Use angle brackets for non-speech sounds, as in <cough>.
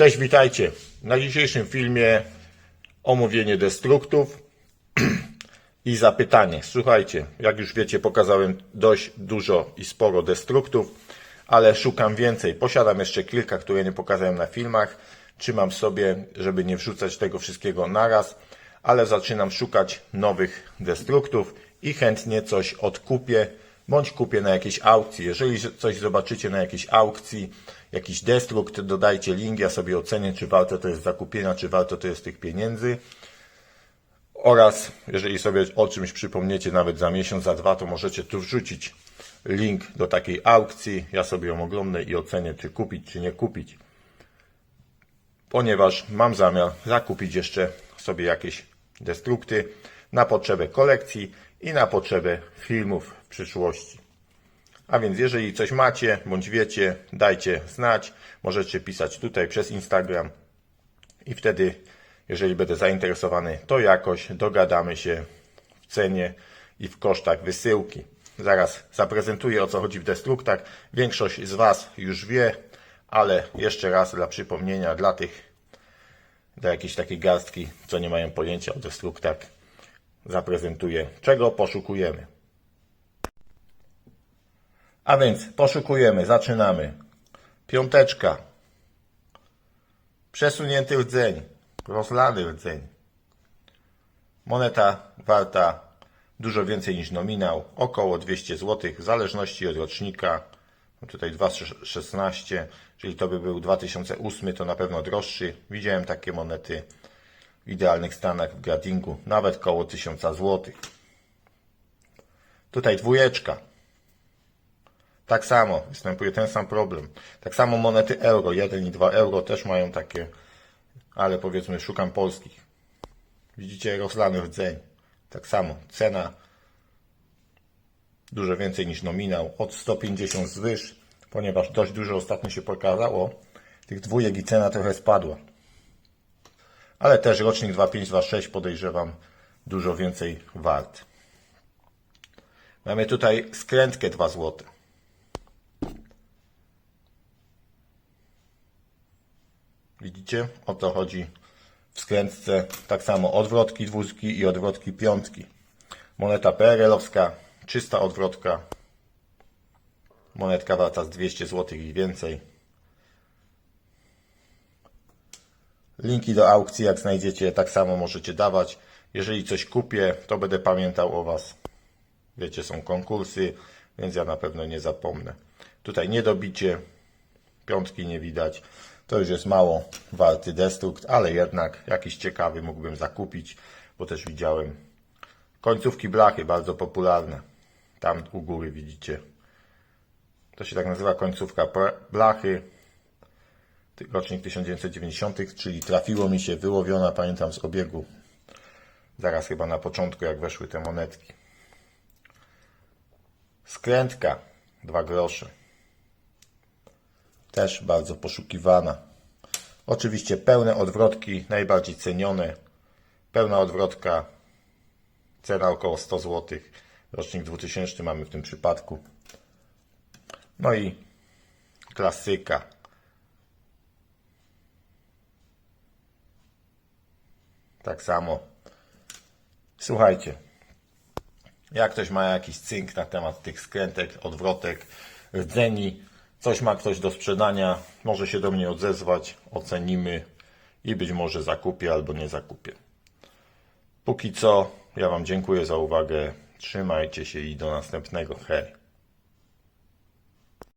Cześć, witajcie. Na dzisiejszym filmie omówienie destruktów <clears throat> i zapytanie. Słuchajcie, jak już wiecie, pokazałem dość dużo i sporo destruktów, ale szukam więcej. Posiadam jeszcze kilka, które nie pokazałem na filmach. Trzymam sobie, żeby nie wrzucać tego wszystkiego naraz, ale zaczynam szukać nowych destruktów i chętnie coś odkupię bądź kupię na jakiejś aukcji. Jeżeli coś zobaczycie na jakiejś aukcji, jakiś destrukt, dodajcie link, ja sobie ocenię, czy warto to jest zakupienia, czy warto to jest tych pieniędzy. Oraz jeżeli sobie o czymś przypomniecie nawet za miesiąc, za dwa, to możecie tu wrzucić link do takiej aukcji. Ja sobie ją oglądnę i ocenię, czy kupić, czy nie kupić. Ponieważ mam zamiar zakupić jeszcze sobie jakieś destrukty na potrzebę kolekcji i na potrzebę filmów przyszłości. A więc jeżeli coś macie, bądź wiecie, dajcie znać. Możecie pisać tutaj przez Instagram i wtedy, jeżeli będę zainteresowany, to jakoś dogadamy się w cenie i w kosztach wysyłki. Zaraz zaprezentuję o co chodzi w destruktach. Większość z Was już wie, ale jeszcze raz dla przypomnienia, dla tych, dla jakiejś takiej garstki, co nie mają pojęcia o destruktach, zaprezentuję, czego poszukujemy. A więc poszukujemy, zaczynamy. Piąteczka. Przesunięty rdzeń. Rozlany rdzeń. Moneta warta dużo więcej niż nominał. Około 200 zł w zależności od rocznika. Tutaj 2,16, czyli to by był 2008, to na pewno droższy. Widziałem takie monety w idealnych stanach w gradingu, nawet koło 1000 zł. Tutaj dwójeczka. Tak samo, występuje ten sam problem. Tak samo monety euro, 1 i 2 euro też mają takie, ale powiedzmy szukam polskich. Widzicie, rozlany rdzeń. Tak samo, cena dużo więcej niż nominał, od 150 zwyż, ponieważ dość dużo ostatnio się pokazało, tych dwójek i cena trochę spadła. Ale też rocznik 2526 podejrzewam dużo więcej wart. Mamy tutaj skrętkę 2 złote. Widzicie? O to chodzi w skrętce. Tak samo odwrotki dwójki i odwrotki piątki. Moneta PRL-owska, czysta odwrotka. Monetka warta z 200 zł i więcej. Linki do aukcji, jak znajdziecie, tak samo możecie dawać. Jeżeli coś kupię, to będę pamiętał o Was. Wiecie, są konkursy, więc ja na pewno nie zapomnę. Tutaj niedobicie, piątki nie widać. To już jest mało warty destrukt, ale jednak jakiś ciekawy mógłbym zakupić, bo też widziałem końcówki blachy, bardzo popularne. Tam u góry widzicie. To się tak nazywa końcówka blachy. Rocznik 1990, czyli trafiło mi się wyłowiona, pamiętam, z obiegu. Zaraz chyba na początku, jak weszły te monetki. Skrętka, dwa grosze. Też bardzo poszukiwana. Oczywiście pełne odwrotki, najbardziej cenione. Pełna odwrotka, cena około 100 zł. Rocznik 2000 mamy w tym przypadku. No i klasyka. Tak samo. Słuchajcie, jak ktoś ma jakiś cynk na temat tych skrętek, odwrotek, rdzeni, coś ma ktoś do sprzedania, może się do mnie odezwać, ocenimy i być może zakupię albo nie zakupię. Póki co, ja Wam dziękuję za uwagę, trzymajcie się i do następnego. Hej!